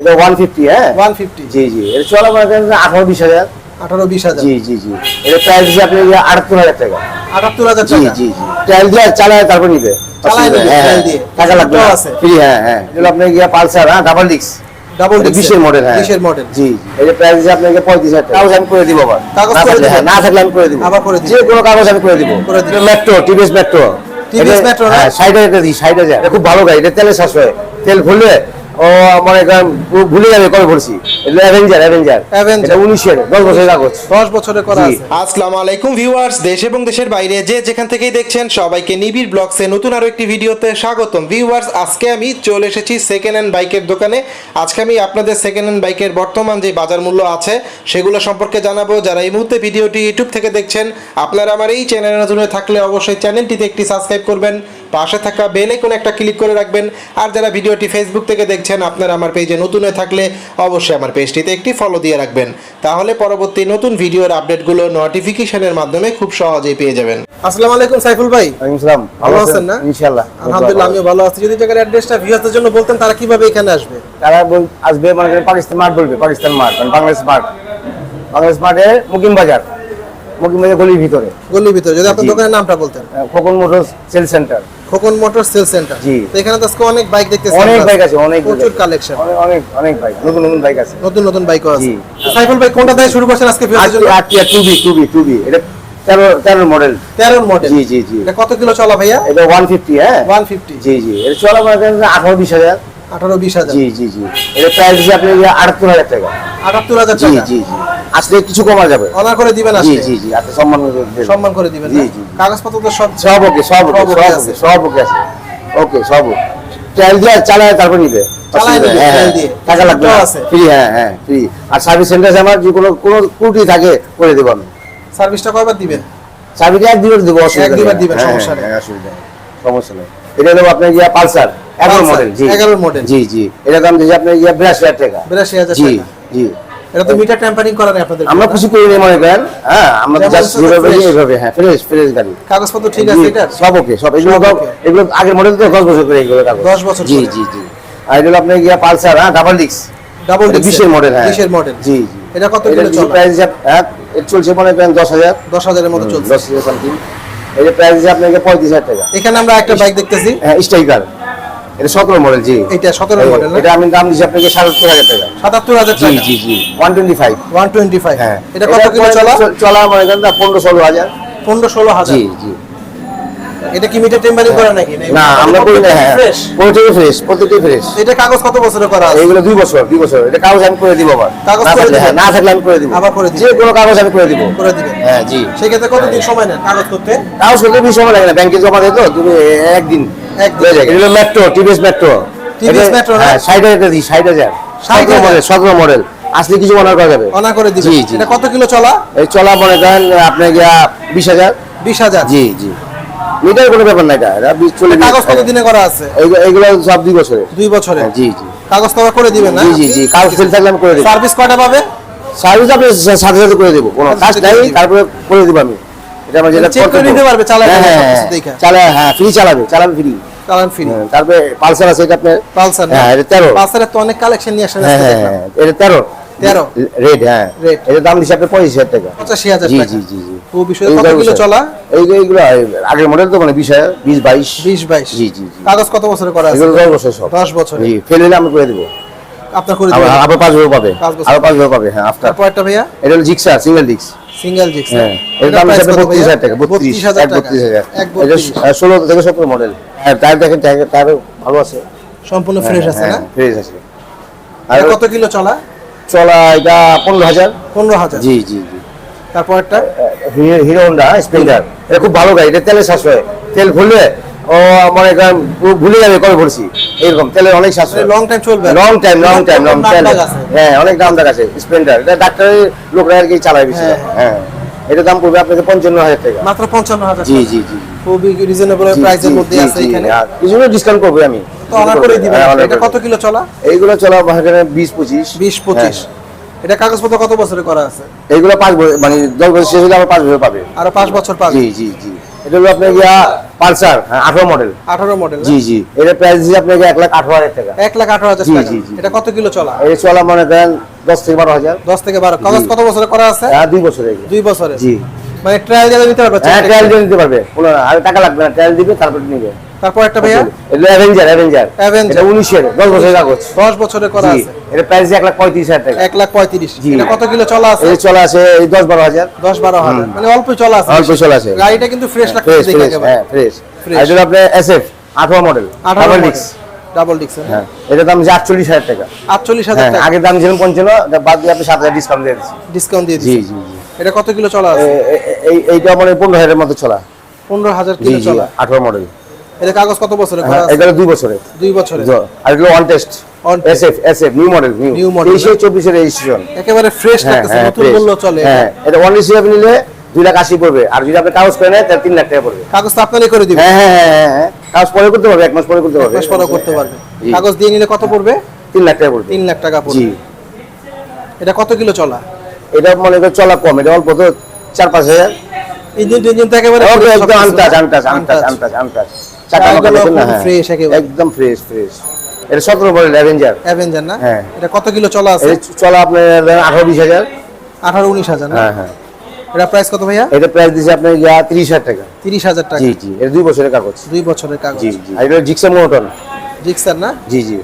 এটা one fifty হ্যাঁ? One fifty জি জি। এটা চলা আঠারো বিশ হাজার। আঠারো বিশ হাজার। জি জি জি। এটা প্রাইস দিচ্ছে আপনি আটাত্তর হাজার টাকা। আটাত্তর হাজার জি জি জি। ট্রায়াল দিয়ে চালায় তারপর নিবে। চালায় নিবে, হ্যাঁ, trial হ্যাঁ, দিয়ে। টাকা লাগবে ওটাও না। আছে। ফ্রি হ্যাঁ হ্যাঁ। এগুলো আপনি গিয়া পালসার হ্যাঁ ডাবল ডিক্স ডাবল বিশের মডেল হ্যাঁ। বিশের মডেল জি জি। এই যে প্রাইস আপনাকে পঁয়ত্রিশ হাজার কাগজ আমি করে দিব আবার। কাগজ করে থাকলে, হ্যাঁ, না থাকলে আমি করে দিব। আবার করে দিবেন? যে কোনো কাগজ আমি করে দিব। করে দিবেন। Metro TVS metro? হ্যাঁ। ষাট হাজার দিই ষাট হাজার। খুব ভালো গাড়ি। এটা তেলে শাসয় তেল ভুললে ও আমার এখানে ভুলে যাবে কবে বলছি এটা অ্যাভেঞ্জার অ্যাভেঞ্জার Avenger। এটা উনিশের দশ বছরের কাগজ। দশ বছরের করা আছে। আসসালামু আলাইকুম ভিউয়ার্স দেশ এবং দেশের বাইরে যে যেখান থেকেই দেখছেন সবাইকে নিবিড় ব্লগসে নতুন আরও একটি ভিডিওতে স্বাগতম। ভিউয়ার্স আজকে আমি চলে এসেছি সেকেন্ড হ্যান্ড বাইকের দোকানে। আজকে আমি আপনাদের সেকেন্ড হ্যান্ড বাইকের বর্তমান যে বাজার মূল্য আছে সেগুলো সম্পর্কে জানাব। যারা এই মুহূর্তে ভিডিওটি ইউটিউব থেকে দেখছেন আপনারা আমার এই চ্যানেলে নতুন হয়ে থাকলে অবশ্যই চ্যানেলটিতে একটি সাবস্ক্রাইব করবেন পাশে থাকা বেল আইকনে একটা ক্লিক করে রাখবেন। আর যারা ভিডিওটি ফেসবুক থেকে দেখছেন আপনারা আমার পেজে নতুন হয়ে থাকলে অবশ্যই আমার পেজটিতে একটি ফলো দিয়ে রাখবেন। তাহলে পরবর্তী নতুন ভিডিওর আপডেটগুলো নোটিফিকেশনের মাধ্যমে খুব সহজেই পেয়ে যাবেন। আসসালামু আলাইকুম সাইফুল ভাই। আসসালাম ভালো আছেন না? ইনশাআল্লাহ আলহামদুলিল্লাহ আমিও ভালো আছি। যদি জায়গার অ্যাড্রেসটা ভিউয়ারদের জন্য বলতেন তারা কীভাবে এখানে আসবে? তারা আসবে মানে পাকিস্তান মার্ট বলবে পাকিস্তান মার্ট মানে বাংলাদেশ মার্ট বাংলাদেশ মাঠে মুকিম বাজার। মুকিম বাজার গলির ভিতরে। গলির ভিতরে যদি আপনার দোকানের নামটা বলতেন। আহ, Khokon motors sale centre. Khokon motor sale centre. জি। তো এখানে তো আজকে অনেক বাইক দেখতেছি অনেক বাইক আছে অনেক প্রচুর কালেকশন অনেক অনেক অনেক বাইক নতুন নতুন বাইক আছে। নতুন নতুন বাইকও আছে। জি। সাইফুল ভাই কোনটা থেকে শুরু করছেন আজকে ভিউয়ারদের জন্য? আটটিয়া টুবি টুবি টুবি এটা তেরো তেরো মডেল 13 মডেল জি জি জি। এটা কত কিলো চলা ভাইয়া? এটা ওয়ান ফিফটি হ্যাঁ? 150 জি জি। এটা চলা মনে করেন আঠারো বিশ হাজার। 18 20 হাজার। জি জি জি। এটা প্রাইস আপনি আটাত্তর হাজার টাকা। 78 হাজার জি জি জি। আসলে কিছু কমা যাবে। অনার করে দিবেন জি জি জি আপনি সম্মান করে দেবেন। সম্মান করে দিবেন জি জি জি। কাগজপত্র তো সব সব ওকে সব ওকে সব ওকে। সব ওকে আছে। ওকে সব ওকে। ট্রায়াল দিয়ে চালায় তারপর নিবে। হ্যাঁ, হ্যাঁ, দিয়ে। টাকা লাগবে। ফ্রি হ্যাঁ হ্যাঁ ফ্রি আর সার্ভিস সেন্টার আমার যে কোনো কোনো ত্রুটি থাকে করে দেবো আমি। সার্ভিসটা কয়বার দিবেন? সার্ভিস এক দিবার দেবো অসুবিধা এক দিবেন, হ্যাঁ, সমস্যা নেই। হ্যাঁ, অসুবিধা সমস্যা নেই। এটা হলো আপনার ইয়া পালসার এগারো মডেল জি। 11 model। জি জি। এটা দাম দিয়েছে আপনার ইয়া বিরাশি হাজার টাকা। 82,000 জি টাকা। জি। এটা তো মিটার টেম্পারিং করা নেই আপনাদের আমরা খুশি করি মনে করেন হ্যাঁ আমরা জাস্ট যেভাবে এইভাবে হ্যাঁ ফ্রেশ ফ্রেশ গাড়ি। কাগজপত্র ঠিক আছে এটা সব ওকে সব এগুলো এগুলো আগের মডেল তো দশ বছর করে এগুলো কাগজ। 10 বছর জি জি জি। আর এগুলো আপনার গিয়া পালসার হ্যাঁ ডাবল ডিক্স ডাবল বিশের মডেল হ্যাঁ? মডেল জি জি। এটা কত কিলো চলে? প্রাইস হ্যাঁ এটা চলছে মনে করেন দশ হাজার। দশ হাজারের মতো চলছে। দশ হাজার সামথিং এটা প্রাইস আছে আপনাকে পঁয়ত্রিশ হাজার টাকা। এখানে আমরা একটা বাইক দেখতেছি। হ্যাঁ স্ট্রাইকার এটা সতেরো মডেল জি। এটা 17 মডেল এটা আমি দাম দিচ্ছি আপনাকে সাতাত্তর হাজার টাকা। সাতাত্তর হাজার জি জি জি। One twenty five one twenty five হ্যাঁ। এটা কত কিলো চলা? চলা মনে করেন পনেরো ষোলো হাজার। পনেরো ষোলো হাজার? জি জি। এটা কি মিটার টেম্পারিং করা নাকি? না আমরা করি না হ্যাঁ। প্রত্যেকটি ফ্রেশ প্রত্যেকটি ফ্রেশ এটা কাগজ কত বছরের করা আছে? এইগুলো দুই বছর দুই বছর। এটা কাগজ আমি করে দিব আবার। কাগজ না করে হ্যাঁ, না থাকলে আমি করে দিব। আবার করে দিবেন? যে কোনো কাগজ আমি করে দিব। করে দিবেন? হ্যাঁ জি। সেক্ষেত্রে কতদিন সময় নেন কাগজ করতে? কাগজ করতে বেশি সময় লাগে না। ব্যাংকে জমা তুমি একদিন। হয়ে যায় এগুলো metro TVS metro TVS Metro হ্যাঁ ষাট হাজার দিই ষাট হাজার। সতেরো মডেল সতেরো মডেল আসলে কিছু অনার করা যাবে। অনার করে জি। এটা কত কিলো চলা? এই চলা মনে করেন আপনার গিয়া বিশ হাজার। বিশ হাজার? জি জি। মিটার কোনো ব্যাপার না এটা। এটা বিশ চলে কাগজ কত দিনে করা আছে। এগুলো সব দুই বছরের। দুই বছরে হ্যাঁ, জি জি। কাগজ কভার করে দিবেন না? জি জি জি। কাগজ ফেল থাকলে আমি করে দেবো। সার্ভিস কয়টা পাবে? সার্ভিস আপনি সাথে সাথে করে দেবো। কোনো কাজ নাই তারপরে করে দেবো আমি। এটা আমার যেটা Check করে নিতে পারবে, চালায় হ্যাঁ নিতে হ্যাঁ সবকিছু দেখে। চালা হ্যাঁ ফ্রি চালাবে চালাবে ফ্রি চালান ফ্রি তারপরে পালসার আছে এটা আপনার পালসার হ্যাঁ এটা তো অনেক কালেকশন নিয়ে হ্যাঁ হ্যাঁ। হ্যাঁ এটা তেরো। 13 রেড হ্যাঁ। এটা দাম টাকা। জি টাকা। জি জি জি। ও বিষয়ে এই কত কিলো চলা? এই এইগুলো আগের মডেল তো মানে বিশ হাজার বিশ বাইশ। বিশ বাইশ। জি জি কাগজ কত বছরে করা আছে? এগুলো দশ বছর সব। বছরে। জি ফেলে দিলে আমি করে দেবো। আপনার করে আবার আবার পাঁচ বছর পাবে। আরও পাঁচ বছর পাবে হ্যাঁ আফটার একটা ভাইয়া? এটা হলো জিক্সা সিঙ্গেল ডিক্স সিঙ্গেল জিক্স হ্যাঁ এর দাম হিসাবে বত্রিশ হাজার টাকা বত্রিশ হাজার বত্রিশ হাজার। ষোলো থেকে সতেরো মডেল হ্যাঁ টায়ার দেখেন টায়ার ভালো আছে। সম্পূর্ণ ফ্রেশ আছে না? ফ্রেশ আছে। আর কত কিলো চলা? চলা এটা পনেরো হাজার। পনেরো হাজার। জি জি জি। তারপর একটা? Hero Honda Splendor. এটা খুব ভালো গাড়ি এটা তেলের সাশ্রয়। তেল ভুললে ও করেন ভু- ভুলে যাবে কবে ভরছি এরকম তেলের অনেক সাশ্রয়। লং টাইম চলবে long time long time long time. হ্যাঁ অনেক দাম আছে স্প্লেন্ডার এটা ডাক্তারের লোকরা আর কি চালায় বেশি। হ্যাঁ। হ্যাঁ এটা দাম পড়বে আপনাকে পঞ্চান্ন হাজার টাকা। মাত্র পঞ্চান্ন হাজার জি জি জি। খুবই রিজনেবল প্রাইসের মধ্যে আছে এখানে। কিছুটা ডিসকাউন্ট করবে আমি। তো অনার করে দিবেন হ্যাঁ, এটা কত কিলো চলা? এইগুলো চলা এখানে বিশ পঁচিশ। বিশ পঁচিশ। হ্যাঁ। এটা কাগজপত্র কত বছরে করা আছে? এইগুলো পাঁচ বছর মানে দশ বছর শেষ হলে আবার পাঁচ বছর পাবে। আরও পাঁচ বছর পাবে। জি জি জি। এটা হলো আপনার গিয়া পালসার হ্যাঁ আঠারো মডেল আঠারো মডেল জি জি। এটা প্রাইস দিচ্ছি আপনাকে এক লাখ আঠারো হাজার টাকা। এক লাখ আঠারো হাজার টাকা। এটা কত কিলো চলা? এই চলা মনে করেন দশ থেকে বারো হাজার। দশ থেকে বারো। কাগজ কত বছরে করা আছে? হ্যাঁ দুই বছরে দুই বছরে জি। মানে ট্রায়াল দিয়ে নিতে পারবে? হ্যাঁ ট্রায়াল দিয়ে নিতে পারবে। আর টাকা লাগবে না ট্রায়াল দিবে তারপর নিবে। তারপর একটা ভাইয়া? এটা অ্যাভেঞ্জার অ্যাভেঞ্জার Avenger। এটা উনিশের দশ বছরের কাগজ। দশ বছরে করা আছে। এটা প্রাইস এক লাখ পঁয়ত্রিশ হাজার টাকা। এক লাখ পঁয়ত্রিশ। জি। এটা কত কিলো চলা আছে? এই চলা আছে এই দশ বারো হাজার। দশ বারো হাজার। মানে অল্প চলা আছে। অল্প চলা আছে। গাড়িটা কিন্তু ফ্রেশ লাগছে দেখে একেবারে। হ্যাঁ ফ্রেশ। আর এটা আপনার এসএফ আঠারো মডেল আঠারো ডাবল মডেল ডিক্স ডাবল ডিক্স হ্যাঁ। এটার দাম যে আটচল্লিশ হাজার টাকা। আটচল্লিশ হাজার হ্যাঁ টাকা। আগের দাম ছিল পঞ্চান্ন এটা বাদ দিয়ে আপনি সাত হাজার ডিসকাউন্ট দিয়ে দিচ্ছি ডিসকাউন্ট দিয়ে দিচ্ছি জি জি। এটা কত কিলো চলা আছে? এইটা মানে পনেরো হাজারের মতো চলা। পনেরো হাজার কিলো চলা। আঠারো মডেল এটা কাগজ কত বছরে করা হ্যাঁ আছে এটা দুই বছরে দুই বছরে আর এগুলো on test test। SF SF new model new model, তেইশে চব্বিশের রেজিস্ট্রেশন একেবারে ফ্রেশ হ্যাঁ লাগতেছে হ্যাঁ নতুন। বললেও চলে। হ্যাঁ এটা ওয়ান হিসেবে নিলে দুই লাখ আশি পড়বে। আর যদি আপনি কাগজ করে নেয় তাহলে তিন লাখ টাকা পড়বে। কাগজ তো আপনারই করে দিবে। হ্যাঁ হ্যাঁ হ্যাঁ কাগজ পরে করতে পারবে এক মাস পরে করতে পারবে। মাস পরেও করতে পারবে। কাগজ দিয়ে নিলে কত পড়বে? তিন লাখ টাকা পড়বে। তিন লাখ টাকা জি। পড়বে এটা কত কিলো চলা? এটা মনে করো চলা কম। এটা অল্প তো চার পাঁচ হাজার। ইঞ্জিন টিঞ্জিন তো একেবারে আনটাচ না? আনটাচ আনটাচ আনটাচ আনটাচ দেখুন না হ্যাঁ। fresh একেবারে। একদম ফ্রেশ ফ্রেশ এটা সতেরো মডেল অ্যাভেঞ্জার অ্যাভেঞ্জার না? হ্যাঁ। এটা কত কিলো চলা আছে? চলা আপনার আঠারো বিশ হাজার। আঠারো উনিশ হাজার হ্যাঁ হ্যাঁ। এটা প্রাইস কত ভাইয়া? এটা প্রাইস দিচ্ছে আপনার ইয়া তিরিশ হাজার টাকা। তিরিশ হাজার টাকা। জি জি। এটা দুই বছরের কাগজ। দুই বছরের কাগজ। জি জি। আর এটা জিক্সা মোটন জিক্সার না? জি জি।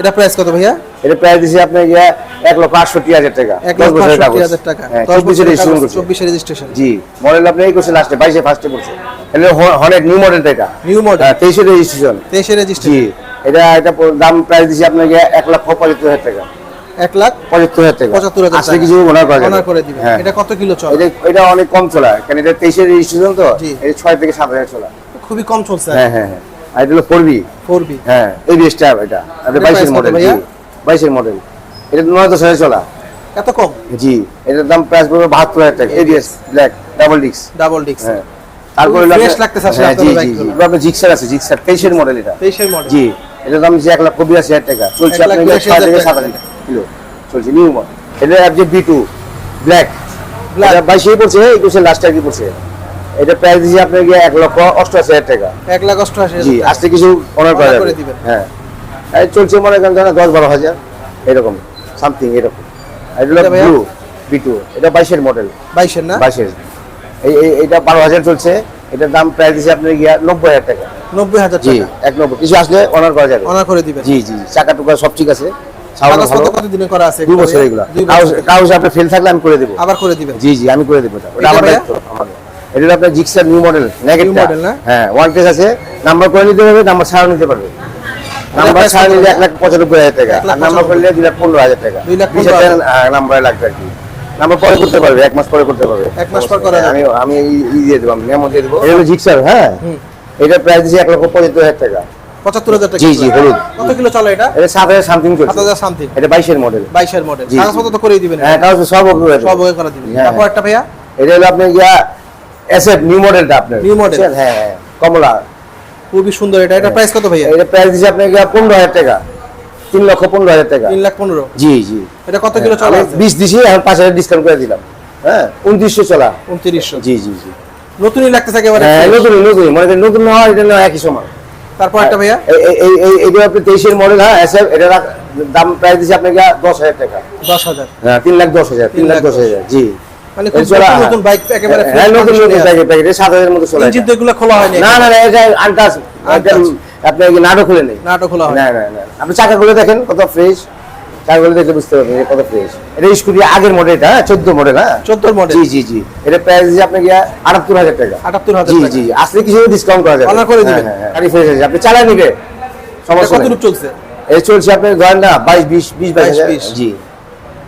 এটা প্রাইস কত ভাইয়া? এটা প্রাইস দিচ্ছে আপনার ইয়া এক লক্ষ আটষট্টি হাজার টাকা। এক দশ লাখ বছরের আটষট্টি কাগজ। হাজার টাকা। হ্যাঁ দশ চব্বিশে বছরের রেজিস্ট্রেশন করছে। রেজিস্ট্রেশন। জি মডেল আপনি এই করছে লাস্টে বাইশে ফার্স্টে করছে এটা হনের নিউ মডেলটা এটা। নিউ মডেল হ্যাঁ তেইশে রেজিস্ট্রেশন। তেইশে জি রেজিস্ট্রেশন। জি এটা এটা দাম প্রাইস আপনাকে এক লক্ষ পঁচাত্তর হাজার টাকা। এক লাখ পঁচাত্তর হাজার টাকা। পঁচাত্তর হাজার আসলে কিছু মনে করা যাবে। করে দিবে হ্যাঁ। এটা কত কিলো চলে? এটা এটা অনেক কম চলা। কারণ এটা তেইশে রেজিস্ট্রেশন তো। এটা ছয় থেকে সাত হাজার চলা। খুবই কম চলছে। হ্যাঁ হ্যাঁ হ্যাঁ। আর এটা হলো ফোর বি ফোর বি হ্যাঁ এই বেসটা এটা। এটা বাইশের মডেল জি? বাইশের মডেল এটা নয় দশ হাজার চলা। এত কম? জি এটার দাম প্রাইস পড়বে বাহাত্তর হাজার টাকা। এডিএস ব্ল্যাক ডাবল ডিক্স ডাবল ডিক্স হ্যাঁ। তারপরে হ্যাঁ, জি জি জি। আপনার জিক্সার আছে জিক্সার তেইশের মডেল এটা। তেইশের মডেল জি এটার দাম হচ্ছে এক লাখ বিরাশি হাজার টাকা। চলছে আপনার ছয় থেকে টাকা। সাত হাজার কিলো চলছে নিউ মডেল এটা অ্যাপজে বি টু ব্ল্যাক বাইশেই পড়ছে একুশে লাস্ট কি পড়ছে। এটা প্রাইস দিচ্ছে আপনার গিয়ে এক লক্ষ অষ্টআশি হাজার টাকা। এক লাখ অষ্টআশি জি হাজার টাকা। আজকে কিছু অনার করা যাবে। দিবেন। হ্যাঁ। এই চলছে মনে করেন ধরেন দশ বারো হাজার এরকম সামথিং এরকম। এটা এটা ভাইয়া? ব্লু বি টু এটা বাইশের মডেল বাইশের না? বাইশের। এই এই- এইটা বারো হাজার চলছে এটার দাম প্রাইস দিচ্ছে আপনার গিয়া নব্বই হাজার টাকা। নব্বই হাজার জি টাকা। এক নব্বই। কিছু আসলে অনার করা যাবে। অনার করে দিবেন। জি জি চাকা টুকা সব ঠিক আছে। করা আছে দুই বছর এগুলো। কাগজ বছর। আপনি ফেল থাকলে আমি করে দেবো। আবার করে দিবেন। জি জি আমি করে দেবো আমার দায়িত্ব আমাদের এটা আপনার জিক্সার নিউ মডেল নেগেটটা model না? হ্যাঁ ওয়ান টেস আছে নাম্বার করে নিতে হবে নাম্বার ছাড়া নিতে পারবে। নাম্বার ছাড়া নিলে এক লাখ পঁচানব্বই হাজার টাকা আর নাম্বার। করলে দুই লাখ পনেরো হাজার টাকা। দুই লাখ নাম্বারে লাগবে আর কি। নাম্বার পরে করতে পারবে এক মাস পরে করতে পারবে। এক মাস পর করা আমি আমি ই- দিয়ে দেবো আমি মেমো দিয়ে দেবো। এটা হলো জিক্সার হ্যাঁ? এটা প্রাইস দিচ্ছে এক লক্ষ পঁচাত্তর হাজার টাকা। পঁচাত্তর হাজার টাকা জি, জি, হলুদ। কত কিলো চলে এটা? এটা সাত হাজার সামথিং সাত হাজার সামথিং এটা বাইশের মডেল বাইশের মডেল। কাগজপত্র তো করেই দিবেন। হ্যাঁ কাগজ সব ওকে করে দেবো। সব ওকে করে দিবেন। হ্যাঁ, তারপর একটা ভাইয়া? এটা হলো আপনার গিয়া এসএফ নিউ মডেলটা আপনার। New model। বুঝছেন? হ্যাঁ হ্যাঁ কমলা। খুবই সুন্দর। এটা এটা প্রাইস কত ভাইয়া? এটা প্রাইস দিচ্ছে আপনার গিয়া পনেরো হাজার টাকা। তিন লক্ষ পনেরো হাজার টাকা। তিন লাখ পনেরো? জি জি। এটা কত কিলো চলা আমি আছে? বিশ দিছি এখন পাঁচ হাজার ডিসকাউন্ট করে দিলাম। হ্যাঁ উনত্রিশশো চলা। উনত্রিশশো। জি জি জি। নতুনই লাগতেছে একেবারে? হ্যাঁ। নতুন নতুন। মনে করেন নতুন না হয় এটা না একই সমান। তারপর একটা ভাইয়া? এই- এই- এই- এটা আপনি তেইশের মডেল হ্যাঁ এসএফ এটা দাম প্রাইস দিচ্ছে আপনার গিয়া দশ হাজার টাকা। দশ হাজার। হ্যাঁ তিন লাখ দশ হাজার তিন লাখ দশ হাজার জি। মানে এই খুব চলা- নতুন নতুন বাইক একেবারে হ্যাঁ নতুন নতুন প্যাকেট প্যাকেট সাত হাজার মতো চলে ইঞ্জিন তো এগুলো খোলা হয়নি না না না এটা আনটাচ আপনি কি নাটক খুলে নেই। নাটক খোলা হয় না না না। আপনি চাকা দেখেন কত ফ্রেশ চাকা দেখলে বুঝতে পারবেন কত ফ্রেশ এটা স্কুটি আগের মডেলটা হ্যাঁ? চোদ্দ মডেল হ্যাঁ? চোদ্দোর মডেল জি জি জি। এটা প্রাইস দিচ্ছে আপনাকে আটাত্তর হাজার টাকা। আটাত্তর হাজার জি জি। আসলে কিছু ডিসকাউন্ট করা যাবে। করে দিবেন। হ্যাঁ, হ্যাঁ, গাড়ি ফ্রেশ আছে। আপনি চালায় নিবে। সমস্যা কত রূপ চলছে? এই চলছে আপনার ধরেন না বাইশ বিশ বিশ বাইশ 22, জি।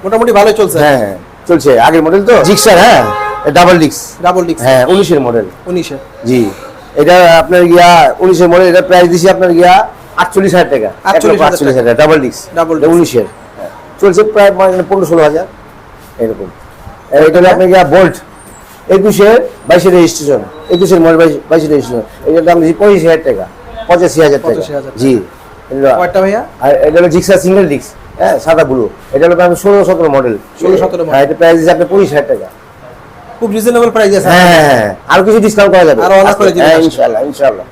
মোটামুটি ভালো চলছে। হ্যাঁ হ্যাঁ। চলছে আগের মডেল তো? জিক্সার হ্যাঁ। ডাবল ডিক্স ডাবল ডিক্স হ্যাঁ উনিশের মডেল উনিশে। জি। এটা আপনার গিয়া উনিশের মডেল এটা প্রাইস দিছি আপনার গিয়া আটচল্লিশ হাজার টাকা। 48,000 আটচল্লিশ হাজার ডাবল ডিক্স ডাবল। উনিশের। চলছে প্রায় মানে পনেরো ষোলো হাজার। এরকম। এটা হলো আপনার গিয়া বোল্ট একুশের বাইশের রেজিস্ট্রেশন একুশের মডেল বাইশ রেজিস্ট্রেশন এটার দাম দিচ্ছি পঁচিশ হাজার টাকা। পঁচাশি হাজার টাকা। 85,000 জি। এটা- ভাইয়া? আর এটা হলো জিক্সার সিঙ্গেল ডিক্স হ্যাঁ সাদা ব্লু এটা হলো আপনার ষোলো সতেরো মডেল ষোলো সতেরো হ্যাঁ এটা প্রাইস আছে আপনার পঁচিশ হাজার টাকা। খুব রিজনেবল প্রাইস আছে। হ্যাঁ হ্যাঁ আর কিছু ডিসকাউন্ট করা যাবে? আরও অনেক করে দিবেন হ্যাঁ। ইনশাআল্লাহ ইনশাআল্লাহ